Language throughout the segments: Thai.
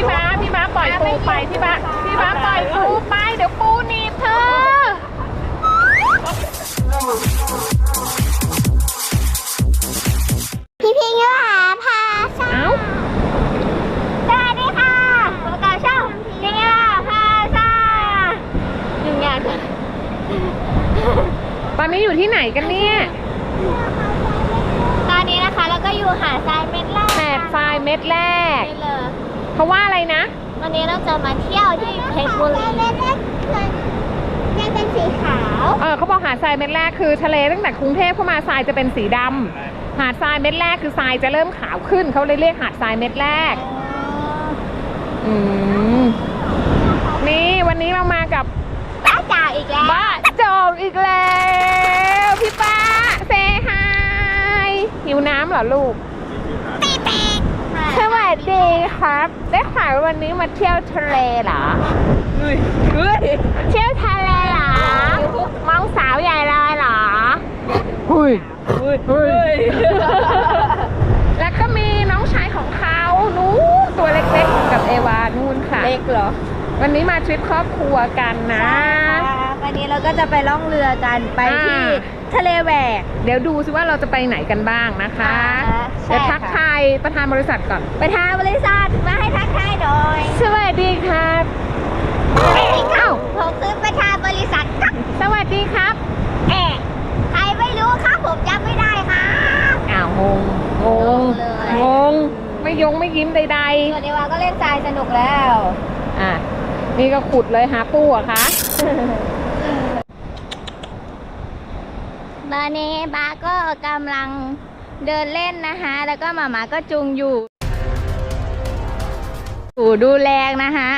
พี่ม้าพี่ม้าปล่อยปูไปพี่ม้าพี่ม้าปล่อยปูไปเดี๋ยวปูหนีบเธอ พี่พิงยุหาพาชาเอ้าสวัสดีค่ะพบกับช่องพิงยุหาพาชาหนึ่งอย่างตอนนี้อยู่ที่ไหนกันเนี่ยตอนนี้นะคะเราก็อยู่หาดทรายเม็ดแรกแหดทรายเม็ดแรก นี่เลย เพราะว่าอะไรนะ วันนี้เราจะมาเที่ยวที่เพชรบุรีเม็ดแรกจะเป็นสีขาวเออเขาบอกหาดทรายเม็ดแรกคือทะเลตั้งแต่กรุงเทพเข้ามาทรายจะเป็นสีดำหาดทรายเม็ดแรกคือทรายจะเริ่มขาวขึ้นเขาเลยเรียกหาดทรายเม็ดแรกอืมนี่วันนี้เรามากับป้าจ่าอีกแล้วบ้าจองอีกแล้วพี่ป้าเซฮายหิวน้ำเหรอลูกปีเป๊กสวัสดี ครับ ได้ข่าวว่าวันนี้มาเที่ยวทะเลเหรอเที่ยวทะเลเหรอมองสาวใหญ่เลยเหรอหุยหุยแล้วก็มีน้องชายของเขานู้นตัวเล็กๆ กับเอวานู่นค่ะเล็กเหรอ วันนี้มาทริปครอบครัวกันนะ วันนี้เราก็จะไปล่องเรือกันไปที่อ่าทะเลแหวก เดี๋ยวดูซิว่าเราจะไปไหนกันบ้างนะคะอ่าใช่ เดี๋ยวทักค่ะทายประธานบริษัทก่อนไปทางบริษัทมาให้ทักทายหน่อยสวัสดีครับเอ้าผมคือประธานบริษัทครับ สวัสดีครับเอ๊ะใครไม่รู้ครับผมจำไม่ได้ครับอ้าวงงงงเลยงงไม่ยงไม่ยิ้มใดส่วนเอวาก็เล่นทรายสนุกแล้วๆอะนี่ก็ขุดเลยหาปูอะคะตอนนี้บาก็กำลัง เดินเล่นนะคะ แล้วก็หมาหมาก็จุงอยู่อยู่ดูแรงนะคะ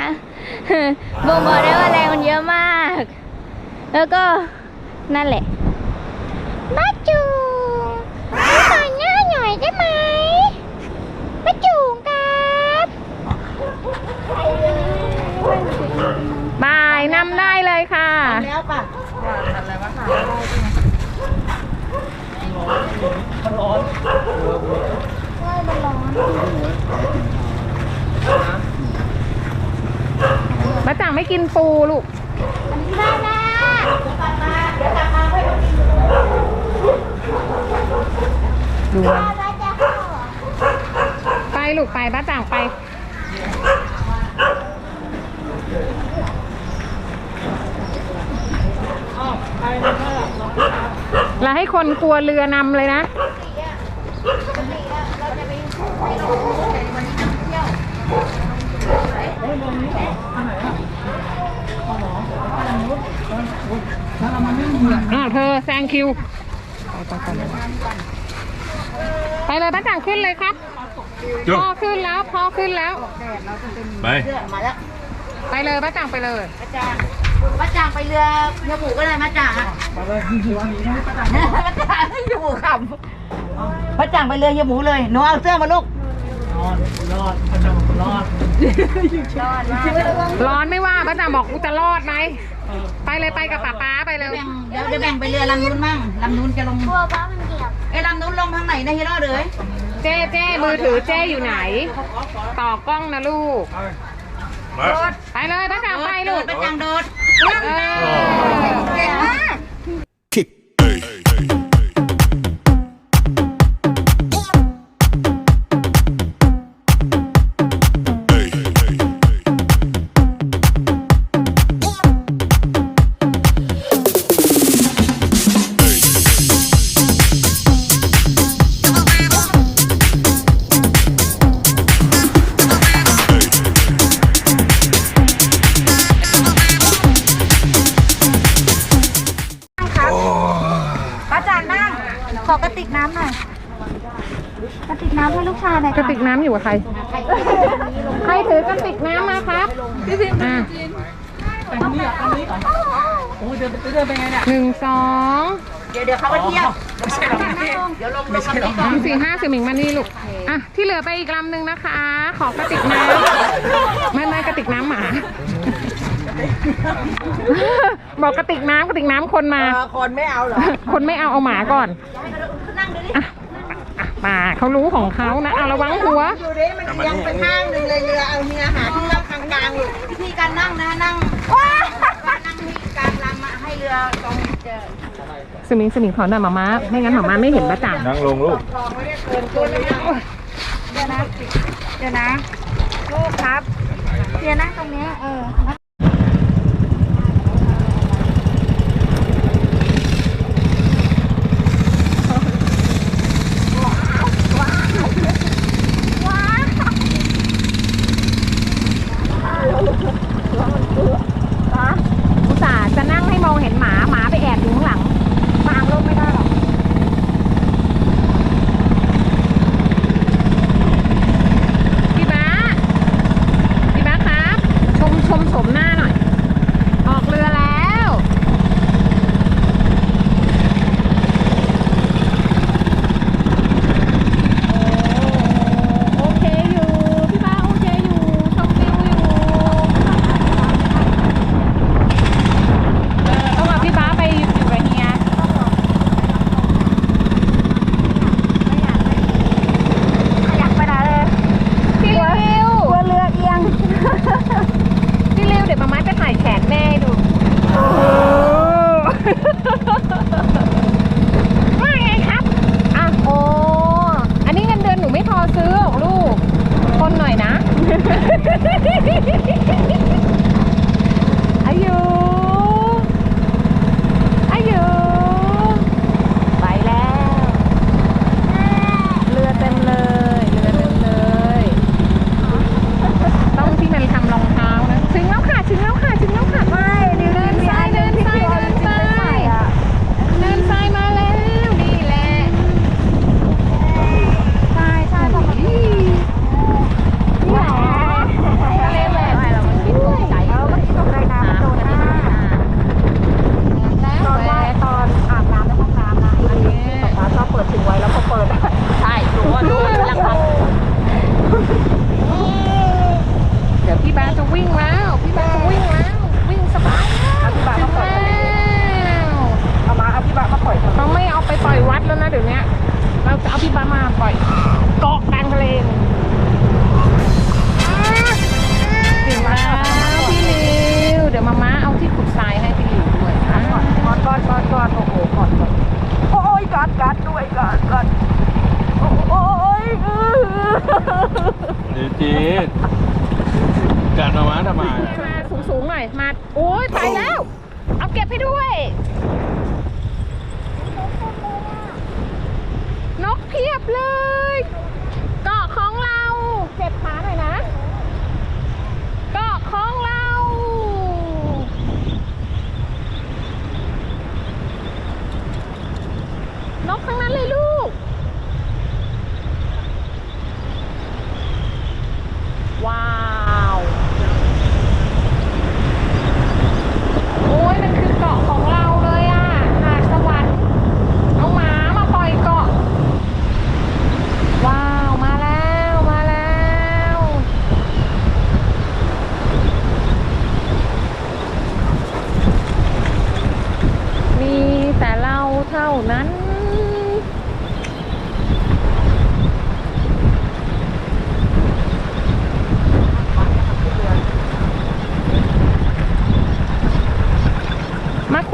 บ่งบอกได้ว่าแรงมันเยอะมาก แล้วก็นั่นแหละมาจูงขอหน้าหน่อยได้ไหมป้าจูงครับ บายนำได้เลยค่ะ แล้วป่ะ มาจังไม่กินปูลูก ได้แล้ว ดูมัน ป้าจะเข้าเหรอ ไปลูกไปบ้าจ่างไป แล้วให้คนกลัวเรือนำเลยนะอ้าเธอแซงคิว ไปเลยบ้าจ่างขึ้นเลยครับ จุ๊บพ่อขึ้นแล้วพ่อขึ้นแล้ว ไปไปเลยบ้านจ่างไปเลยมาจ่างไปเรือเรือหมูก็ได้มาจ่างอะมาเลยเรือนี้มาจ่างมาจ่างเรือหมูขำมาจ่างไปเรือเรือหมูเลยหนูเอาเสื้อมาลูกร้อนไม่ว่าบ้านจ่างบอกกูจะรอดไหมไปเลยไปกับป๊าป๊าไปเลยเดี๋ยวจะแบ่งไปเรือลำนู้นมั่งลำนู้นจะลงกลัวป้ามันเกี่ยวไอ้ยลำนู้นลงทางไหนนะฮีโร่เลย เจ้เจ้มือถือเจ้อยู่ไหน ต่อกล้องนะลูก มา ไปเลยบ้านจ่างไปลูกไปจ่างโดด เออ ขอกระติกน้ำหน่อย กระติกน้ำให้ลูกชายหน่อยกระติกน้ำอยู่กับใคร ใครถือกระติกน้ำมาครับอะหนึ่งสองเดี๋ยวเดี๋ยวเขาไปเที่ยวเดี๋ยวลงลงลำนี้สามสี่ห้าสิบหมิงมานี่ลูก อะ ที่เหลือไปอีกลำหนึ่งนะคะ ขอกระติกน้ำไม่ไม่กระติกน้ำหมา บอกกระติกน้ำกระติกน้ำคนมา คนไม่เอาเหรอ คนไม่เอาเอาหมาก่อนนั่ะอะมาเขารู้ของเขานะเอาระวังหัวอยู่ดิมันยังเป็นห้างหนึ่งเลยเรือเอามีอาหาที่นั่งกางกลางอยู่วิธีการนั่งนะนั่งว้านั่งมีการลำมะให้เรือตรงเจอสมิงสมิงขอหน่อยหมาม้าไม่งั้นหมาม้าไม่เห็นประจ่างนั่งลงลูกเดี๋ยวนะเดี๋ยวนะลูกครับเดี๋ยวนะตรงนี้เออ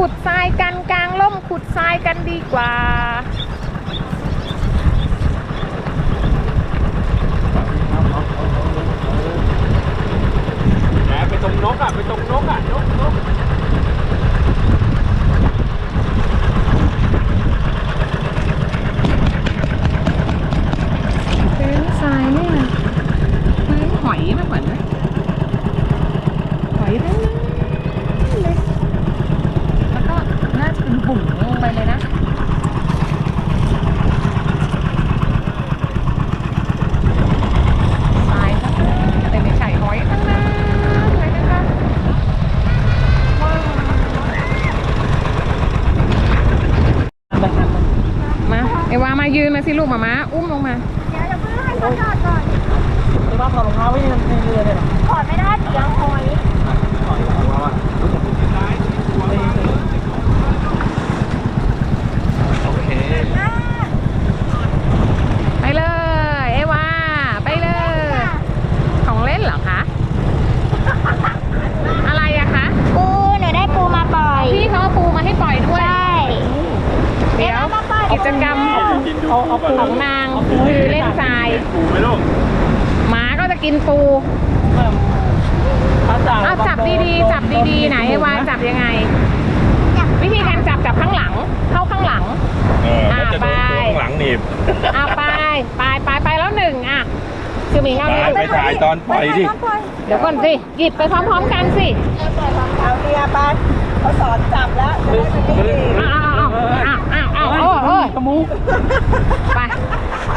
ขุดทรายกันกลางล่มขุดทรายกันดีกว่าแไปตรงนกอะไปตรงนกอะนกนกพื้นทรายเนี่ยพื้นหอยมาก่อนนะหอยทั้งนั้ สิลูกมาม้าอุ้มลงมา ดีๆจับดีๆไหนไอ้วาจับยังไง วิธีการจับจับข้างหลัง เข้าข้างหลัง เออมันจะโดนอ่าไปตัวข้างหลังหนีบอะไปไปไปไปแล้วหนึ่งอะคือหมิงเอาไปดิไปถ่ายตอนปล่อยดิ เดี๋ยวก่อนสิ หยิบไปพร้อมๆกันสิ เอาเมียไปเขาสอนจับแล้วอ้าวอ้าวอ้าวอ้าวอ้าวอ้าวโอ้โอ้ยไป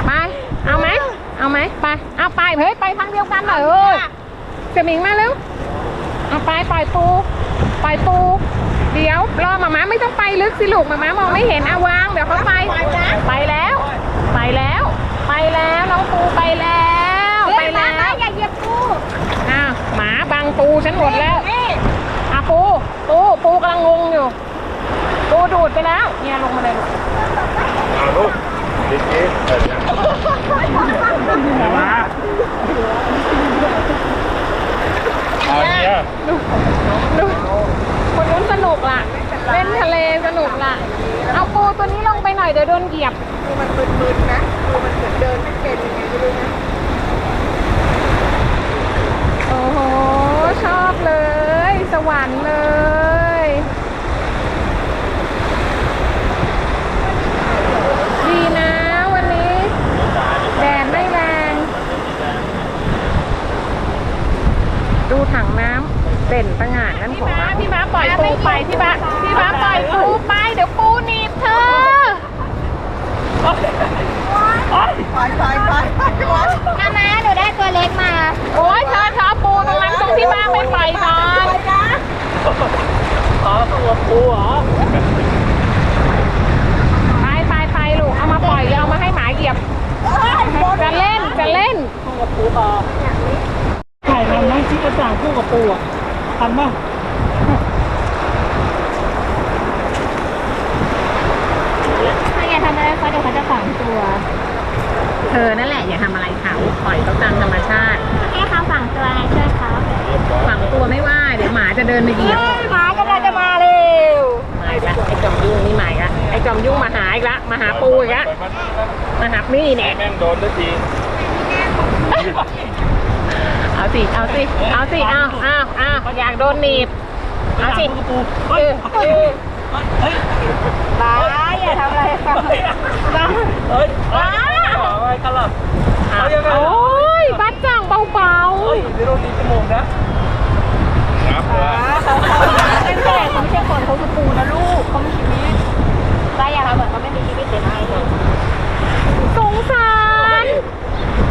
ไป เอาไหมเอาไหมไป เอาไป เฮ้ย ไปทางเดียวกันหน่อยเอ้ยเจะหมิงมาเร็วเอาไปปล่อยปูปล่อยปูเดี๋ยวรอหมาม้าไม่ต้องไปลึกสิลูกหมาม้ามองไม่เห็นเอาวางเดี๋ยวเขาไปไปแล้ว ไปแล้ว ไปแล้วน้องปูไปแล้วไปแล้วอย่าเหยียบกูอ้าวหมาบังปูฉันหมดแล้วอะปูปูปูกำลังงงอยู่ปูดูดไปแล้วเนี่ยลงมาเลยลูกเอาลูกดิจิเอ อเนี่ยมาเอาเนี่ยดูคนนู้นสนุกล่ะ เล่นทะเลสนุกล่ะ เอาปูตัวนี้ลงไปหน่อยเดี๋ยวโดนเหยียบคือมันมึนๆนะคือมันเหมือนเดินไม่เป็นยังไงไม่รู้นะ โอ้โห ชอบเลย สวรรค์เลย ดีนะวันนี้ แดดไม่แรง ดูถังน้ำ เด่นประหงานนั่นของพี่ม้าปล่อยปูไปพี่ม้าพี่ม้าปล่อยปูไปเดี๋ยวปูหนีบเธอปล่อยปล่อยปล่อยปล่อยปล่อยมามาหนูได้ตัวเล็กมา โอ้ยเธอเธอเอาปูตรงนั้นตรงที่ม้าไปปล่อยก่อนไปไปไปลูกเอามาปล่อยเลยเอามาให้หมาเหยียบจะเล่นจะเล่นถ่ายทำไหมที่กระจ่างคู่กับปูอะ ทันป่ะถ้าอย่าทำอะไรเขาเดี๋ยวเขาจะฝังตัว เธอนั่นแหละอย่าทำอะไรเขาปล่อยเขาตามธรรมชาติ ให้เขาฝังตัวไงช่วยเขาฝังตัวไม่ว่า เดี๋ยวหมาจะเดินมาเหยียบหมากำลังจะมาเร็วมาอีกละไอ้จอมยุ่งนี่มาอีกละไอ้จอมยุ่งมาหาอีกละมาหาปูอีกละมาหานี่เนี่ยแม่งโดนด้วยที เอาสิ เอาสิ เอาสิ เอาเอาเอาอยากโดนหนีบ เอาสิเออเออเฮ้ยบ้าอย่าทำอะไรเขาเฮ้ยว้าไอ้กระหล่ำเอาโอ้ยบัดจังเบาๆเฮ้ยเดี๋ยวโดนตีบจมูกนะงับเป็นแขกเขาไม่ใช่คนเขาคือปูนะลูกเขาไมีชีวิตบ้าอย่าทำเหมือนเขาไม่มีชีวิตเดี๋ยให้เลยๆสงสาร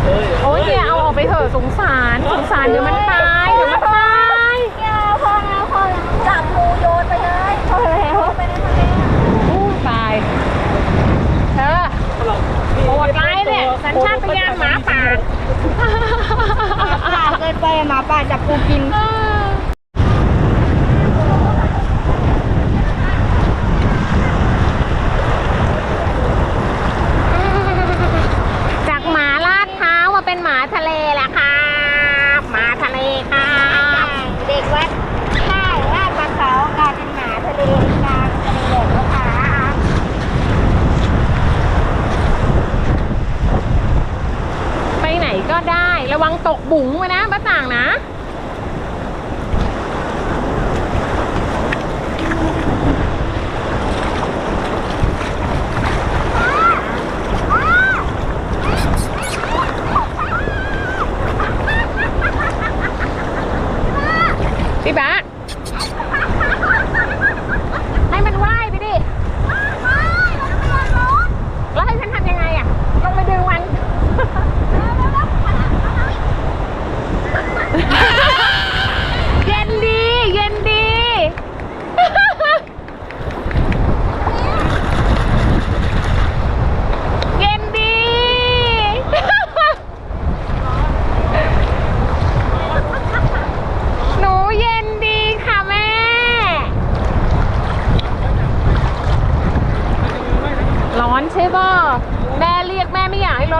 เฮ้ย โอ้ยเนี่ยเอาออกไปเถอะส งสารสงสารเดี๋ยวมันตายเดี๋ยวมันตายอย่าพอแล้วพอแล้วจับปูโยนไปเลยพอแล้วไปในทะเลอู้ตายเธอโหดร้ายเนี่ยสัญชาตญาณหมาป่าป่าเกินไปหมาป่าจับปูกิน จากหมาลาดเท้ามาเป็นหมาทะเลแหละครับห มาทะเลค่ะ เด็กวัดท่าลาดปลาเขากลายเป็นหมาทะเลกลางทะเลแหลกแล้วค่ะไปไหนก็ได้ระวังตกบุ๋งไว้นะบ้าต่างนะ พี่บ้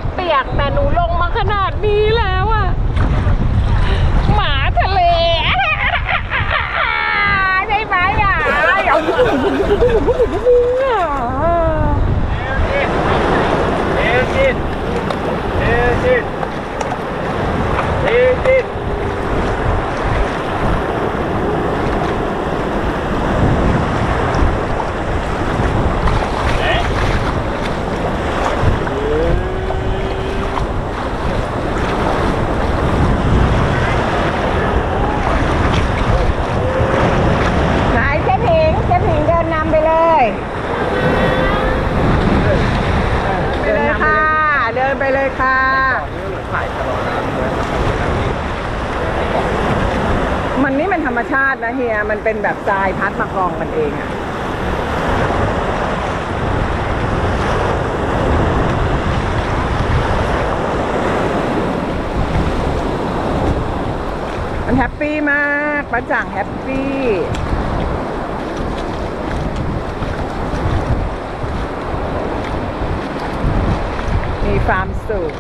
ถเปียกแต่หนูลงมาขนาดนี้แล้วอะหมาทะเลได้ไหมอะเอจินเอจินเอจิน เป็นแบบทรายพัดมากองมันเองอะมันแฮปปี้มากป้าจ่างแฮปปี้มีความสุข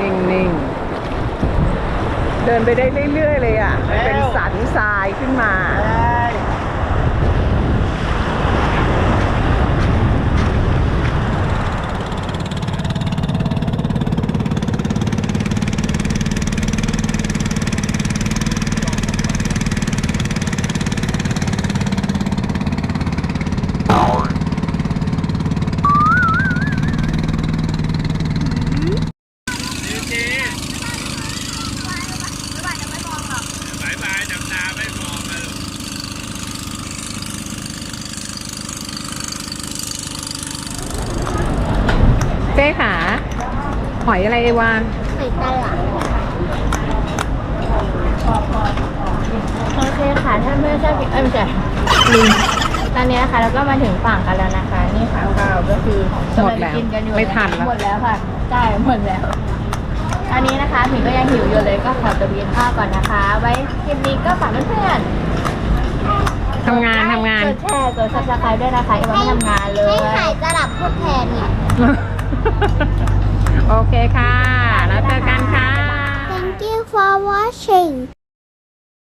นิ่งๆ เดินไปได้เรื่อยๆเลยอะ เป็นสันทรายขึ้นมา บายบายจับตาไม่มองกัน เจ๊ขาห อยอะไรเอวานไข่ตาหลังโอเคค่ะถ้าไม่ชอบเอ้ยไม่ใช่ลิงตอนนี้นะคะเราก็มาถึงฝั่งกันแล้วนะคะ นี่ค่ะข้าวก็คือหมดแล้วกำงจะกินกันอยู่ไม่ทันแล้วหมดแล้วค่ะใช่หมดแล้วตอนนี้นะคะผิงก็ยังหิวอยู่เลยก็ขอตัวไปกินข้าวก่อนนะคะ ไว้คลิปนี้ก็ฝากเพื่อนๆทำงานทำงานกดแชร์กดซับสไครต์ด้วยนะคะยังไม่ทำงานเลยให้ไข่ตลับพูดแทนเนี่ย โอเคค่ะ แล้วเจอกันค่ะ Thank you for watching